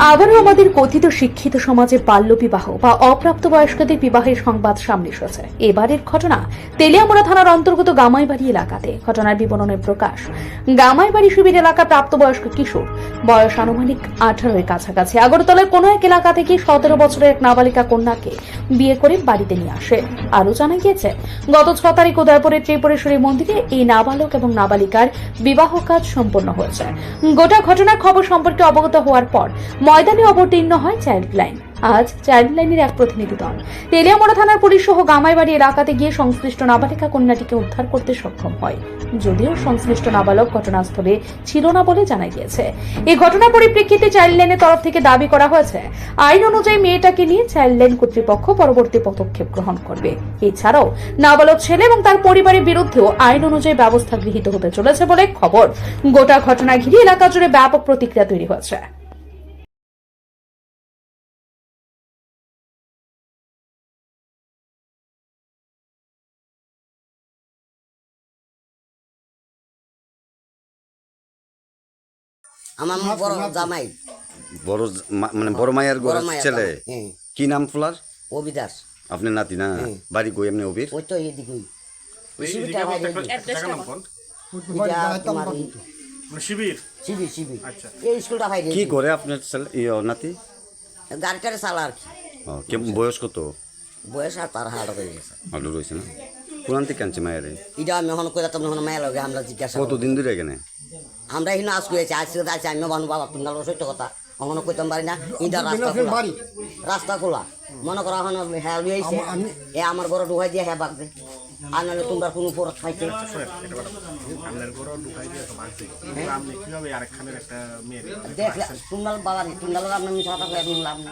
আবারও আমাদের কথিত শিক্ষিত সমাজে বাল্য বিবাহ বা অপ্রাপ্তবয়স্কদের বিবাহের সংবাদ সামনে এসেছে। এবারের ঘটনা তেলিয়ামুড়া থানার অন্তর্গত গামাইবাড়ি এলাকাতে। ঘটনার বিবরণের প্রকাশ। গামাইবাড়ি শিবির এলাকা প্রাপ্তবয়স্ক কিশোর। বয়স আনুমানিক আঠারোর কাছাকাছি। আগরতলার কোনো এক এলাকা থেকে সতেরো বছরের এক নাবালিকা কন্যাকে বিয়ে করে বাড়িতে নিয়ে আসে। আরও জানা গিয়েছে, গত ছ তারিখ উদয়পুরের ত্রিপুরেশ্বরী মন্দিরে এই নাবালক এবং নাবালিকার বিবাহ কাজ সম্পন্ন হয়েছে। গোটা ঘটনার খবর সম্পর্কে অবগত হওয়ার পর ময়দানে অবতীর্ণ হয় চাইল্ড লাইন। আজ চাইল্ড লাইনের এক প্রতিনিধি দল। তেলিয়ামোড়া থানার পুলিশ সহ গামাইবাড়ি এলাকাতে গিয়ে সংশ্লিষ্ট নাবালিকা কন্যাটিকে উদ্ধার করতে সক্ষম হয়। যদিও সংশ্লিষ্ট নাবালক ঘটনাস্থলে ছিল না বলে জানা গিয়েছে। এই ঘটনার পরিপ্রেক্ষিতে চাইল্ড লাইনের তরফ থেকে দাবি করা হয়েছে, আইন অনুযায়ী মেয়েটাকে নিয়ে চাইল্ড লাইন কর্তৃপক্ষ পরবর্তী পদক্ষেপ গ্রহণ করবে। এছাড়াও নাবালক ছেলে এবং তার পরিবারের বিরুদ্ধেও আইন অনুযায়ী ব্যবস্থা গৃহীত হতে চলেছে বলে খবর। গোটা ঘটনা ঘিরে এলাকা জুড়ে ব্যাপক প্রতিক্রিয়া তৈরি হয়েছে। আমার বড় জামাই। বড় মানে বড় মায়ের ঘরের ছেলে। হ্যাঁ। কি নাম ফুলার? অবিদাস আপনি নাতি না? বাড়ি কই এমনি অবির ওই তো এদিকে শিবিরটা ভাই তোমার এই মানে শিবির? শিবির শিবির। আচ্ছা। এই স্কুলটা ভাই কি করে আপনার ছেলে ইয়ে, নাতি? গাড়িটারে চালা আর কি। বয়স কত? বয়স আর তার হাড় হয়ে গেছে। ভালো রয়েছে না? কোরআন থেকে আনছে মায়ের? এটা আমি এখন কইরা তুমি এখন মায়ের লগে আমরা জিজ্ঞাসা করব। কতদিন ধরে এখানে? আমরা এখানে আজ করেছি আজ থেকে আছি আমি বানু বাবা তুমি সত্য কথা। এখনও কইতাম পারি না ইটা রাস্তা খোলা রাস্তা খোলা মনে করো এখন হ্যাঁ লুই এ আমার ঘরে ঢুকাই দিয়ে হ্যাঁ বাগবে আর নাহলে তোমরা কোনো পর খাইছে দেখলে তোমরা বাবা তোমরা আপনার মিশা কথা কয়ে লাভ না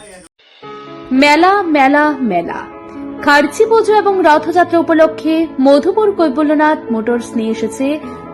মেলা মেলা মেলা। খার্চি পুজো এবং রথযাত্রা উপলক্ষে মধুপুর কৈবল্যনাথ মোটরস নিয়ে এসেছে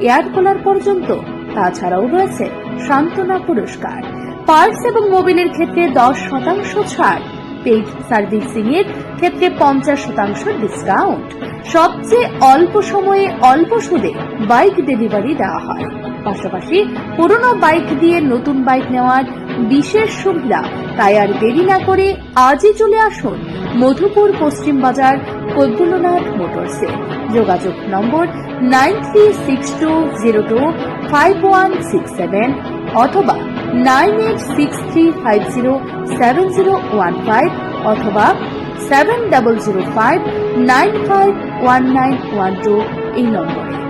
এয়ার কুলার পর্যন্ত। তাছাড়াও রয়েছে সান্ত্বনা পুরস্কার। পার্স এবং মোবিলের ক্ষেত্রে দশ শতাংশ ছাড়। পেইড সার্ভিসিং এর ক্ষেত্রে পঞ্চাশ শতাংশ ডিসকাউন্ট। সবচেয়ে অল্প সময়ে অল্প সুদে বাইক ডেলিভারি দেওয়া হয়। পাশাপাশি পুরনো বাইক দিয়ে নতুন বাইক নেওয়ার বিশেষ সুবিধা। তাই আর দেরি না করে আজই চলে আসুন মধুপুর পশ্চিম বাজার কৈবল্যনাথ মোটরসে। যোগাযোগ number nine three six two zero two five one six seven অথবা nine eight six three five zero seven zero one five অথবা seven double zero five nine five one nine one two এই নম্বরে।